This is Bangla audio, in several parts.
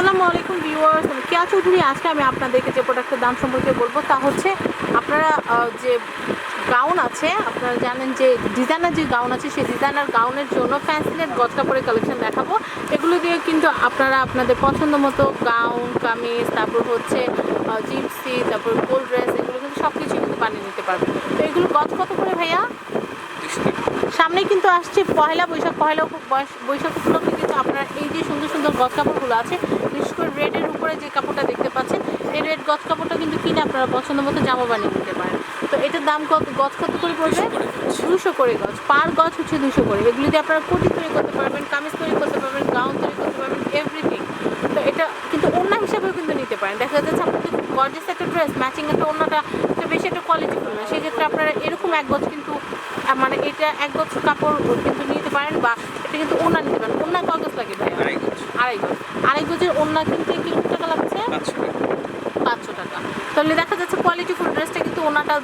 আসসালামু আলাইকুম ভিউয়ার্স আমি কেয়া চৌধুরী, আজকে আমি আপনাদেরকে যে প্রোডাক্টের দাম সম্পর্কে বলব তা হচ্ছে আপনারা যে গাউন আছে, আপনারা জানেন যে ডিজাইনার যে গাউন আছে, সেই ডিজাইনার গাউনের জন্য ফ্যান্সি নেট গজ কাপড়ের কালেকশন দেখাবো। এগুলো দিয়ে কিন্তু আপনারা আপনাদের পছন্দ মতো গাউন কামিজ, তারপর হচ্ছে জিপসি তারপর গোল ড্রেস এগুলো কিন্তু সব কিছু কিন্তু বানিয়ে নিতে পারবেন। তো এগুলো গজ কত করে ভাইয়া সামনে কিন্তু আসছে পয়লা বৈশাখ। পয়লা বৈশাখ উপলক্ষে কিন্তু আপনারা এই যে সুন্দর সুন্দর গজ কাপড়গুলো আছে বিশেষ করে রেডের উপরে যে কাপড়টা দেখতে পাচ্ছেন এই রেড গজ কাপড়টা কিন্তু কিনে আপনারা পছন্দ মতো জামা বানিয়ে নিতে পারেন। তো এটার দাম কত? গজ কত করে পড়বে? দুশো করে গজ পার গজ হচ্ছে দুশো করে। এগুলি দিয়ে আপনারা কোটি তৈরি করতে পারবেন কামিজ তৈরি করতে পারবেন গাউন তৈরি করতে পারবেন এভরিথিং তো এটা কিন্তু অন্য হিসাবেও কিন্তু নিতে পারেন। দেখা যাচ্ছে গর্জেস একটা ড্রেস ম্যাচিং একটা ওড়নাটা একটা বেশি একটা কোয়ালিটিফুল না। সেক্ষেত্রে আপনারা এরকম এক গজ কিন্তু মানে এটা এক গজ কাপড় কিন্তু নিতে পারেন বা এটা কিন্তু ওনা নিতে পারেন। ওড়না কয় গজ লাগে ভাই আড়াই গজ। আড়াই গজ। আড়াই গজের ওড়না কিনতে কি টাকা লাগছে? পাঁচশো টাকা। পাঁচশো টাকা। তাহলে দেখা যাচ্ছে কোয়ালিটিফুল ড্রেসটা কিন্তু ওনাটা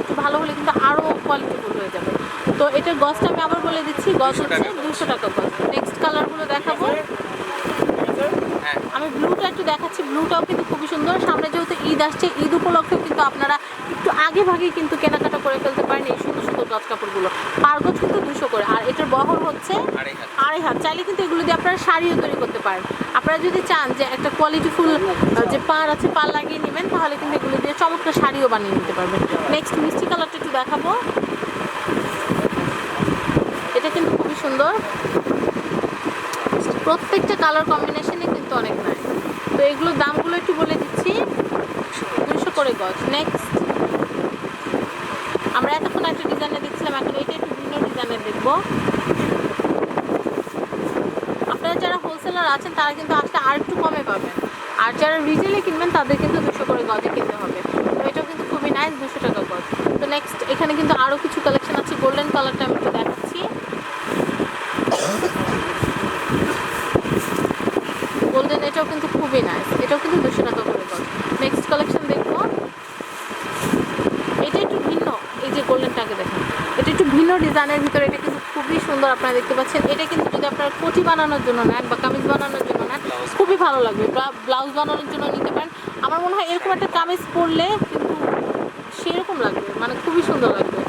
একটু ভালো হলে কিন্তু আরও কোয়ালিটিফুল হয়ে যাবে। তো এটার গজটা আমি আবার বলে দিচ্ছি। গজ হচ্ছে দুশো টাকা গজ। নেক্সট কালারগুলো দেখাবো। আমি ব্লুটা একটু দেখাচ্ছি। ব্লুটাও কিন্তু খুবই সুন্দর। সামনে যেহেতু ঈদ আসছে ঈদ উপলক্ষে কিন্তু আপনারা একটু আগে ভাগে কিন্তু কেনাকাটা করে ফেলতে পারেন এই সুন্দর সুন্দর গজ কাপড়গুলো। পার গজ কিন্তু দুশো করে। আর এটার বহর হচ্ছে আড়াই হাত। চাইলে কিন্তু এগুলো দিয়ে আপনারা শাড়িও তৈরি করতে পারেন। আপনারা যদি চান যে একটা কোয়ালিটিফুল যে পার আছে পার লাগিয়ে নেবেন তাহলে কিন্তু এগুলো দিয়ে চমৎকার শাড়িও বানিয়ে নিতে পারবেন। নেক্সট মিষ্টি কালারটা একটু দেখাবো। এটা কিন্তু খুবই সুন্দর। প্রত্যেকটা কালার কম্বিনেশনই কিন্তু অনেক নাই। তো এগুলোর দামগুলো একটু বলে দিচ্ছি। দুশো করে গজ। নেক্সট আমরা এতক্ষণ একটা ডিজাইনে দেখছিলাম, এখন এটা একটু ভিন্ন ডিজাইনের দেখব। আপনারা যারা হোলসেলার আছেন, তারা কিন্তু আসলে আর একটু কমে পাবেন। আর যারা রিটেলে কিনবেন, তাদের কিন্তু দুশো করে গজে কিনতে হবে। তো এটাও কিন্তু খুবই নাইস দুশো টাকা গজ। তো নেক্সট এখানে কিন্তু আরও কিছু কালেকশন আছে। গোল্ডেন কালারটা আমি একটু দেখাচ্ছি গোল্ডেন এটাও কিন্তু খুবই নাইস এটাও কিন্তু দুশো টাকা করে নেক্সট কালেকশন দেখব। এটা একটু ভিন্ন, এই যে গোল্ডেনটাকে দেখেন। এটা একটু ভিন্ন ডিজাইনের ভিতরে, এটা কিন্তু খুবই সুন্দর আপনারা দেখতে পাচ্ছেন। এটা কিন্তু যদি আপনারা কোটি বানানোর জন্য নেন বা কামিজ বানানোর জন্য নেন, খুবই ভালো লাগবে। ব্লাউজ বানানোর জন্য নিতে পারেন। আমার মনে হয় এরকম একটা কামিজ পরলে কিন্তু সেরকম লাগবে মানে খুবই সুন্দর লাগবে।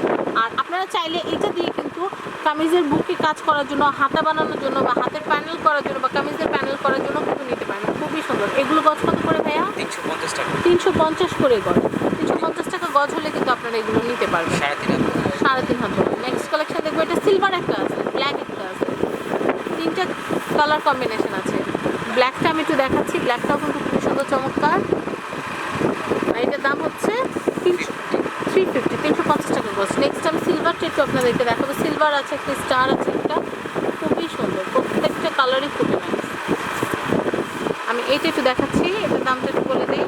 আর আপনারা চাইলে এটা দিয়ে কিন্তু কামিজের বুকে কাজ করার জন্য, হাতা বানানোর জন্য বা হাতের প্যানেল করার জন্য বা কামিজের প্যানেল করার জন্য কিন্তু নিতে পারেন খুবই সুন্দর। এগুলো গজ কত করে ভাইয়া? তিনশো পঞ্চাশ টাকা। তিনশো পঞ্চাশ করে গজ। তিনশো পঞ্চাশ টাকা গজ হলে কিন্তু আপনারা এগুলো নিতে পারবেন। সাড়ে তিন হাত সাড়ে তিন হাত নেক্সট কালেকশন দেখব এটা সিলভার একটা আছে ব্ল্যাক একটা আছে। তিনটা কালার কম্বিনেশন আছে। ব্ল্যাকটা আমি একটু দেখাচ্ছি। ব্ল্যাকটাও কিন্তু খুব সুন্দর চমৎকার। আর এটার দাম হচ্ছে তিনশো থ্রি ফিফটি তিনশো পঞ্চাশ টাকা গজ। নেক্সট আমি সিলভারটা একটু আপনাদেরকে দেখাবো। সিলভার আছে একটা স্টার আছে একটা খুবই সুন্দর। প্রত্যেকটা কালারই খুবই আমি এইটা একটু দেখাচ্ছি এটার দামটা একটু বলে দিই।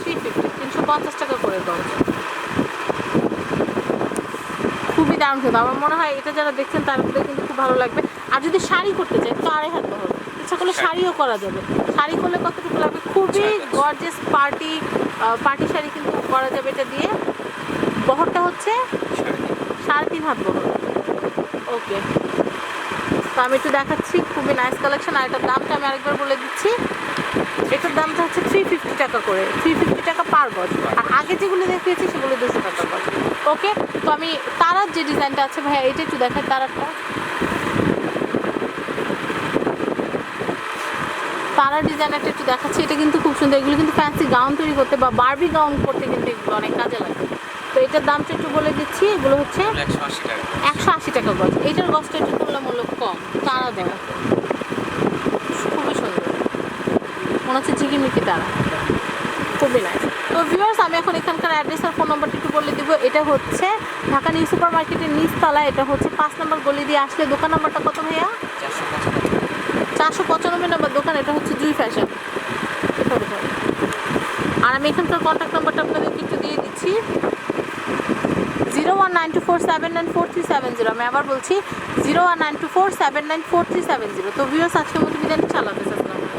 Three fifty. তিনশো পঞ্চাশ টাকা করে গজ খুবই দাম খেতে। আমার মনে হয় এটা যারা দেখছেন তাদের কিন্তু খুব ভালো লাগবে। আর যদি শাড়ি করতে চাই তো আড়াই হাত বহর ইচ্ছা করলে শাড়িও করা যাবে। শাড়ি করলে কতটুকু লাগবে? খুবই গর্জেস পার্টি পার্টি শাড়ি কিন্তু করা যাবে এটা দিয়ে। বহরটা হচ্ছে সাড়ে তিন হাত বহর ওকে তো আমি একটু দেখাচ্ছি, খুবই নাইস কালেকশন আর এটার দামটা আমি আরেকবার বলে দিচ্ছি। এটার দামটা হচ্ছে থ্রি ফিফটি টাকা করে। থ্রি ফিফটি টাকা পার গজ আর আগে যেগুলো দেখিয়েছি, সেগুলো দুশো টাকা গজ ওকে তো আমি তারার যে ডিজাইনটা আছে, ভাইয়া এটা একটু দেখাই তারারটা। তারার ডিজাইনটা একটু দেখাচ্ছি। এটা কিন্তু খুব সুন্দর। এগুলো কিন্তু ফ্যান্সি গাউন তৈরি করতে বা বার্বি গাউন করতে কিন্তু এগুলো অনেক কাজে লাগে। তো এটার দামটা একটু বলে দিচ্ছি এগুলো হচ্ছে একশো আশি টাকা। গজ। এটার গজটা একটু তুলনামূল্য কম তারা দেওয়া খুবই সুন্দর। মনে হচ্ছে ঝিকিমিকি তারা। খুবই নাই তো ভিউয়ার্স আমি এখন এখানকার অ্যাড্রেস আর ফোন নাম্বারটা একটু বলে দিব। এটা হচ্ছে ঢাকা নিউ সুপার মার্কেটের নিচতলা এটা হচ্ছে পাঁচ নম্বর গলি দিয়ে আসলে দোকান নাম্বারটা কত ভাইয়া? চারশো পঁচানব্বই। চারশো পঁচানব্বই নম্বর দোকান। এটা হচ্ছে জুই ফ্যাশন আর আমি এখানকার কন্ট্যাক্ট নাম্বারটা আপনাদেরকে কিছু দিয়ে দিচ্ছি। Zero one nine two four seven nine four three seven zero. আমি আবার বলছি zero one nine two four seven nine four three seven zero. তো ভিউস আজকের মতো বিদায় আসসালাম